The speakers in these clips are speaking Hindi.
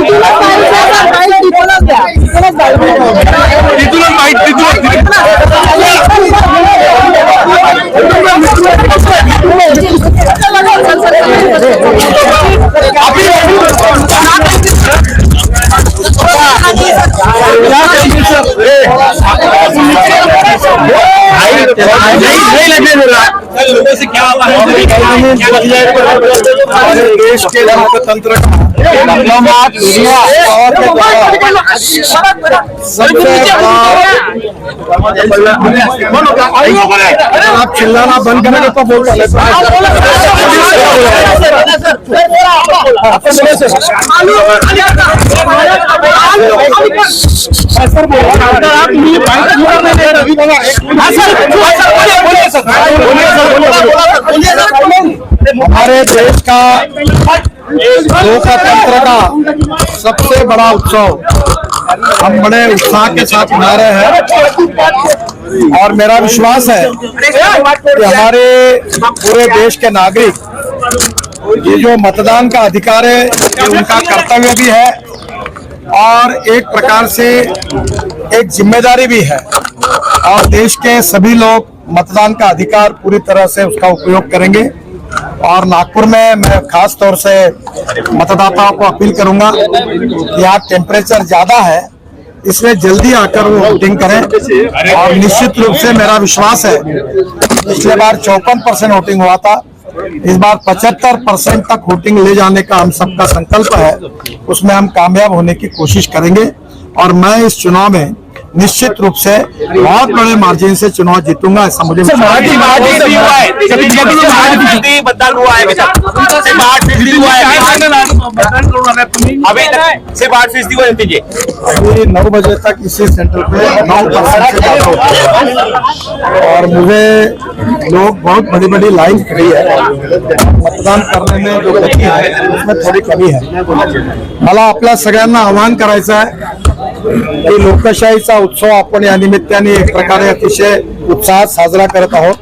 तिथूनच नहीं लगने दे रहा लोगों से क्या देश के लोकतंत्र का डिप्लोमाट दुनिया और के द्वारा सबसे बड़ा आप चिल्लाना बंद करेंगे तो बोल हमारे देश का लोकतंत्र का सबसे बड़ा उत्सव हम बड़े उत्साह के साथ मना रहे हैं। और मेरा विश्वास है कि हमारे पूरे देश के नागरिक, ये जो मतदान का अधिकार है, ये उनका कर्तव्य भी है और एक प्रकार से एक ज़िम्मेदारी भी है। और देश के सभी लोग मतदान का अधिकार पूरी तरह से उसका उपयोग करेंगे। और नागपुर में मैं खास तौर से मतदाताओं को अपील करूँगा कि यहाँ टेम्परेचर ज़्यादा है, इसलिए जल्दी आकर वो वोटिंग करें। और निश्चित रूप से मेरा विश्वास है, पिछले बार चौपन परसेंट वोटिंग हुआ था, इस बार पचहत्तर परसेंट तक वोटिंग ले जाने का हम सबका संकल्प है, उसमें हम कामयाब होने की कोशिश करेंगे। और मैं इस चुनाव में निश्चित रूप से बहुत बड़े मार्जिन से चुनाव जीतूँगा ऐसा मुझे है। मतदान हुआ है। सिर्फ़ आठ फ़ीसदी हुआ है। अभी तक सिर्फ़ आठ फ़ीसदी हुआ नतीजे अभी नौ बजे तक इसी सेंटर पे नौ परसेंट से ज़्यादा होता है। और मुझे लोग बहुत बड़ी बड़ी लाइन खड़ी है। मतदान करने में जो गती है उसमें थोडी कमी है। मला आपल्या सगळ्यांना आवाहन करायचं आहे की लोकशाहीचा उत्सव आपण या निमित्ताने एक प्रकारे अतिशय उत्साहात साजरा करत आहोत.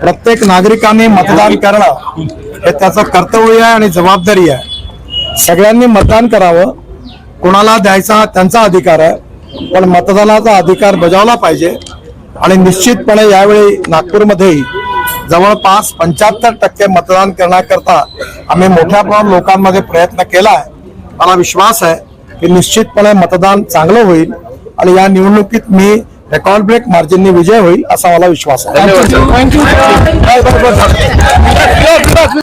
प्रत्येक नागरिकांनी मतदान करणं हे त्याचं कर्तव्य आहे आणि जबाबदारी आहे. सगळ्यांनी मतदान करावं. कोणाला द्यायचा त्यांचा अधिकार आहे. पण मतदानाचा अधिकार बजावला पाहिजे. आणि निश्चितपणे यावेळी नागपूरमध्येही जवळपास पंच्याहत्तर टक्के मतदान करण्याकरता आम्ही मोठ्या प्रमाणात लोकांमध्ये प्रयत्न केला आहे. मला विश्वास आहे की निश्चितपणे मतदान चांगलं होईल आणि या निवडणुकीत मी रेकॉर्ड ब्रेक मार्जिनने विजय होईल असा मला विश्वास आहे.